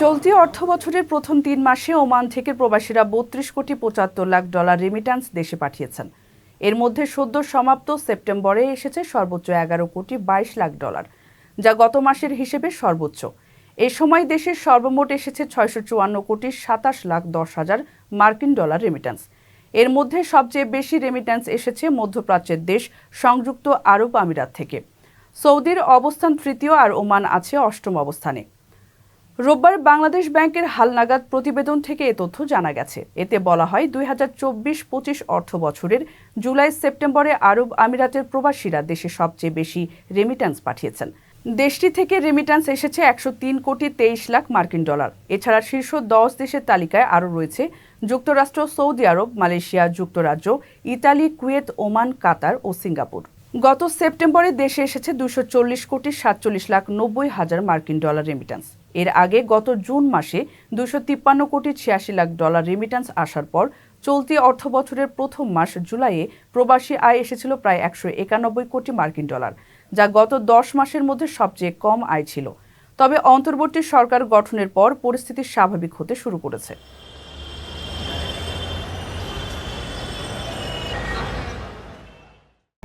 চলতি অর্থ বছরের প্রথম তিন মাসে ওমান থেকে প্রবাসীরা বত্রিশ কোটি পঁচাত্তর লাখ ডলার রেমিট্যান্স দেশে পাঠিয়েছেন। এর মধ্যে সদ্য সমাপ্ত সেপ্টেম্বরে এসেছে সর্বোচ্চ এগারো কোটি বাইশ লাখ ডলার, যা গত মাসের হিসেবে সর্বোচ্চ। এ সময় দেশের সর্বমোট এসেছে ছয়শো চুয়ান্ন কোটি সাতাশ লাখ দশ হাজার মার্কিন ডলার রেমিট্যান্স এর মধ্যে সবচেয়ে বেশি রেমিট্যান্স এসেছে মধ্যপ্রাচ্যের দেশ সংযুক্ত আরব আমিরাত থেকে। সৌদির অবস্থান তৃতীয় আর ওমান আছে অষ্টম অবস্থানে। রোববার বাংলাদেশ ব্যাংকের হালনাগাদ প্রতিবেদন থেকে এ তথ্য জানা গেছে। এতে বলা হয়, দুই হাজার চব্বিশ পঁচিশ অর্থ বছরের জুলাই সেপ্টেম্বরে আরব আমিরাতের প্রবাসীরা দেশে সবচেয়ে বেশি রেমিট্যান্স পাঠিয়েছেন। দেশটি থেকে রেমিট্যান্স এসেছে একশো তিন কোটি তেইশ লাখ মার্কিন ডলার। এছাড়া শীর্ষ দশ দেশের তালিকায় আরও রয়েছে, যুক্তরাষ্ট্র, সৌদি আরব, মালয়েশিয়া, যুক্তরাজ্য, ইতালি, কুয়েত, ওমান, কাতার ও সিঙ্গাপুর। গত সেপ্টেম্বরে দেশে এসেছে দুশো চল্লিশ কোটি সাতচল্লিশ লাখ নব্বই হাজার মার্কিন ডলার রেমিট্যান্স এর আগে গত জুন মাসে দুশো তিপ্পান্ন কোটি ছিয়াশি লাখ ডলার রেমিট্যান্স আসার পর চলতি অর্থ বছরের প্রথম মাস জুলাইয়ে প্রবাসী আয় এসেছিল প্রায় একশো একানব্বই কোটি মার্কিন ডলার, যা গত দশ মাসের মধ্যে সবচেয়ে কম আয় ছিল। তবে অন্তর্বর্তী সরকার গঠনের পর পরিস্থিতি স্বাভাবিক হতে শুরু করেছে।